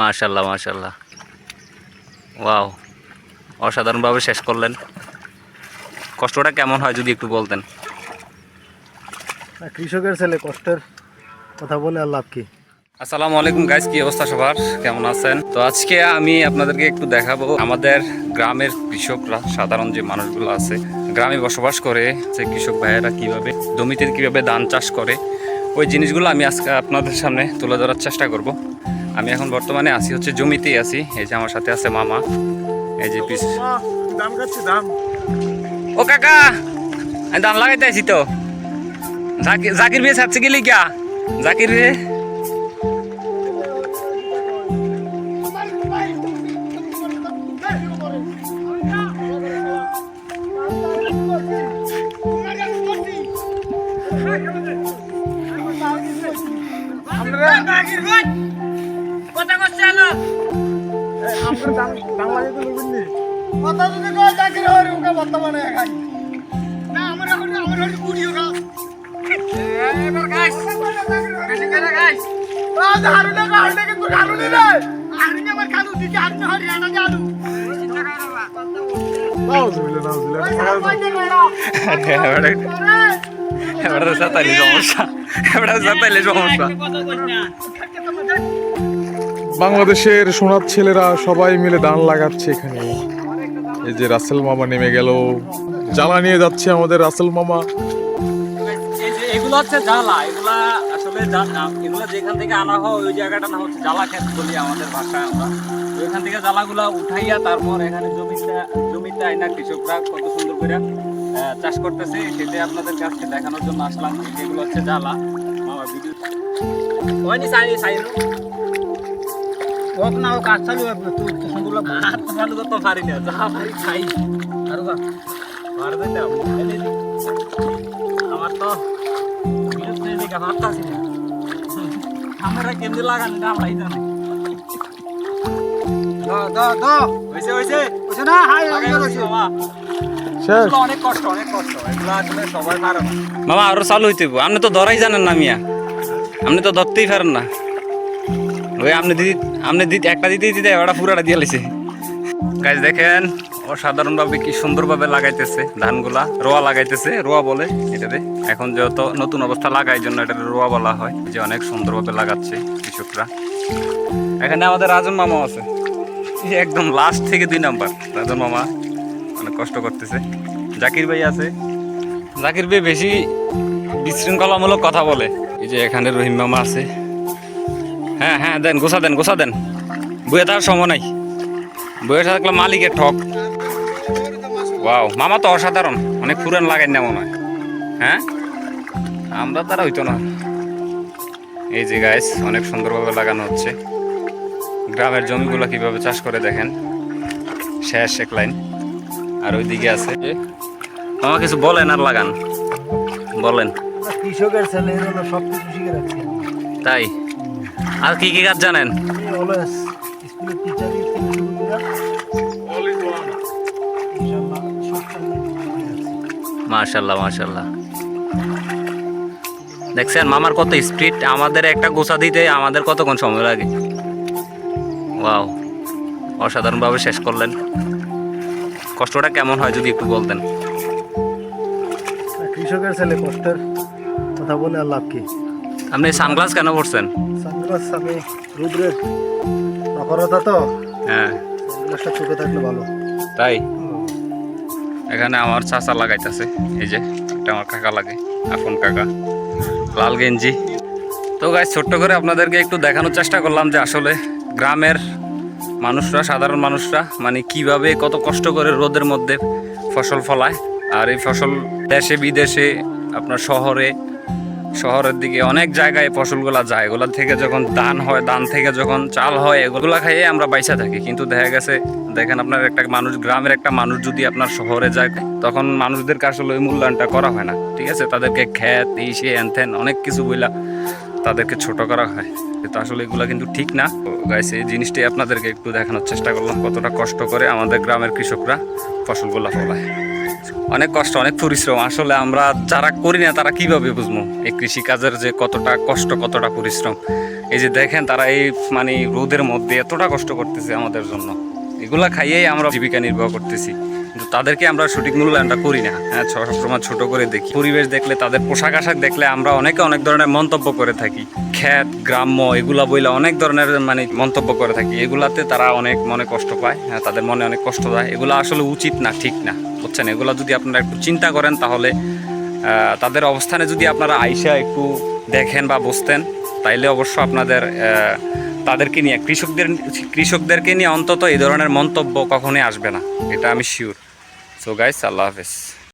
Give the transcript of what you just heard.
মাশাল্লাহ মাশাল্লাহ ওয়াও অসাধারণভাবে শেষ করলেন। কষ্টটা কেমন হয় যদি একটু বলতেন? কৃষকের ছেলে কষ্টের কথা বলে আর লাভ কি? আসসালামু আলাইকুম গাইজ কি অবস্থা সবার? কেমন আছেন? তো আজকে আমি আপনাদেরকে একটু দেখাবো আমাদের গ্রামের কৃষকরা সাধারণ যে মানুষগুলো আছে গ্রামে বসবাস করে যে কৃষক ভাইয়েরা কীভাবে জমিতে কীভাবে ধান চাষ করে ওই জিনিসগুলো আমি আজকে আপনাদের সামনে তুলে ধরার চেষ্টা করব। আমি এখন বর্তমানে আছি হচ্ছে জমিতেই আছি। এই যে আমার সাথে আছে মামা। এই যে পিস দাম খাচ্ছি দাম। ও কাকা আমি ধান লাগাইতে আছি তো। জাকির জাকির বিয়ে ছাড়ছে গেলি কিয়া জাকির বিয়ে কথা যদি কয় চাকরি ওকে বর্তমানে একাই না আমার এখন আমার এখন কুড়ি ওরা এবার গাইস বেশি করে গাইস আজ হারুনে হারুনে কিন্তু হারুনে রে হারুনে আমার কানু দিকে হারুনে হরিয়ানা জাদু এবারে সমস্যা। এবারে সমস্যা। বাংলাদেশের সোনার ছেলেরা সবাই মিলে ধান লাগাচ্ছে এখানে। এই যে রাসেল মামা নেমে গেল। জ্বালা নিয়ে যাচ্ছে আমাদের রাসেল মামা। এগুলো হচ্ছে জ্বালা। এগুলা আসলে এগুলো যেখান থেকে আনা হয়, ওই জায়গাটা না হচ্ছে জ্বালা বলি আমাদের আমরা। থেকে জ্বালাগুলা উঠাইয়া এখানে কৃষকরা কত সুন্দর চাষ আপনাদের জন্য আসলাম। এগুলো হচ্ছে জ্বালা। সাই না কাজ চালু হবে? তুই তো সুন্দর আর তো ভালো করতে পারি না যা পারি খাই। না আমার তো বিরক্ত হয়ে না। আমরা কেমনি লাগান না? মামা আরও চালু হইতে আপনি তো ধরাই জানেন না মিয়া। আপনি তো ধরতেই পারেন না। ওই আপনি দিদি আপনি দিদি একটা দিতে দিতে ওটা পুরাটা দিয়ে লাইছে গাছ দেখেন অসাধারণভাবে কি সুন্দরভাবে লাগাইতেছে ধানগুলা। রোয়া লাগাইতেছে রোয়া বলে এটাতে এখন যেহেতু নতুন অবস্থা লাগাই জন্য এটা রোয়া বলা হয় যে অনেক সুন্দরভাবে লাগাচ্ছে কৃষকরা। এখানে আমাদের রাজন মামা আছে। একদম লাস্ট থেকে দুই নাম্বার। রাজন মামা অনেক কষ্ট করতেছে। জাকির ভাই আছে। জাকির ভাই বেশি বিশৃঙ্খলামূলক কথা বলে। এই যে এখানে রহিম মামা আছে। হ্যাঁ হ্যাঁ দেন গোসা দেন গোসা দেন। বইয়ে তার সময় নাই। বইয়ে থাকলে মালিকের ঠক ওয়াও মামা তো অসাধারণ। অনেক পুরান লাগেন না মনে হয়। হ্যাঁ? আমরা তারা হইতো না। এই যে গাছ অনেক সুন্দরভাবে লাগানো হচ্ছে। গ্রামের জমিগুলো কীভাবে চাষ করে দেখেন। শেষ এক লাইন। আর ওইদিকে আছে। মামা কিছু বলেন আর লাগান। বলেন। কৃষকের ছেলে সব কিছু শিখে রাখছে। তাই? আর কি কি কাজ জানেন। মাশাল্লাহ মাশাল্লাহ। দেখছেন, মামার কত স্পিড, আমাদের একটা গোছা দিতে আমাদের কতক্ষণ সময় লাগে? ওয়াও, অসাধারণভাবে শেষ করলেন। কষ্টটা কেমন হয় যদি একটু বলতেন? কৃষকের ছেলে কষ্টের কথা বলে আর লাভ কি? আপনি সানগ্লাস কেন পড়ছেন সানগ্লাস আমি রুদ্রের তো। হ্যাঁ। সানগ্লাসটা চোখে থাকলে ভালো। তাই? এখানে আমার চাচা লাগাইতেছে। এই যে এটা আমার কাকা লাগে আপন কাকা। লাল গেঞ্জি। তো গাছ ছোট্ট করে আপনাদেরকে একটু দেখানোর চেষ্টা করলাম যে আসলে গ্রামের মানুষরা সাধারণ মানুষরা মানে কীভাবে কত কষ্ট করে রোদের মধ্যে ফসল ফলায়। আর এই ফসল দেশে বিদেশে আপনার শহরে শহরের দিকে অনেক জায়গায় ফসলগুলা যায়। এগুলা থেকে যখন ধান হয়, ধান থেকে যখন চাল হয়, এগুলা খাইয়ে আমরা বাইসা থাকি। কিন্তু দেখা গেছে, দেখেন আপনার একটা মানুষ, গ্রামের একটা মানুষ যদি আপনার শহরে যায়, তখন মানুষদেরকে আসলে ওই মূল্যায়নটা করা হয় না। ঠিক আছে? তাদেরকে খ্যাত এই সে এনথেন, অনেক কিছু বইলা তাদেরকে ছোট করা হয়। কিন্তু আসলে এগুলা কিন্তু ঠিক না। গাইছে এই জিনিসটাই আপনাদেরকে একটু দেখানোর চেষ্টা করলাম, কতটা কষ্ট করে আমাদের গ্রামের কৃষকরা ফসলগুলা ফলায়। অনেক কষ্ট, অনেক পরিশ্রম। আসলে আমরা যারা করি না, তারা কীভাবে বুঝব? এই কৃষিকাজের যে কতটা কষ্ট, কতটা পরিশ্রম। এই যে দেখেন, তারা এই মানে রোদের মধ্যে এতটা কষ্ট করতেছে আমাদের জন্য। এগুলা খাইয়েই আমরা জীবিকা নির্বাহ করতেছি। কিন্তু তাদেরকে আমরা সঠিক মূল্যায়নটা করি না। হ্যাঁ সবসময় ছোট করে দেখি। পরিবেশ দেখলে, তাদের পোশাক আশাক দেখলে আমরা অনেকে অনেক ধরনের মন্তব্য করে থাকি। খ্যাত, গ্রাম্য, এগুলা বইলা অনেক ধরনের মানে মন্তব্য করে থাকি। এগুলাতে তারা অনেক মনে কষ্ট পায়। হ্যাঁ তাদের মনে অনেক কষ্ট দেয়। এগুলো আসলে উচিত না, ঠিক না। বুঝছেন, এগুলো যদি আপনারা একটু চিন্তা করেন তাহলে তাদের অবস্থানে যদি আপনারা আইসা একটু দেখেন বা বসতেন তাইলে অবশ্য আপনাদের তাদেরকে নিয়ে, কৃষকদের, কৃষকদেরকে নিয়ে অন্তত এই ধরনের মন্তব্য কখনোই আসবে না, এটা আমি শিওর সো গাইস আল্লাহ হাফেজ।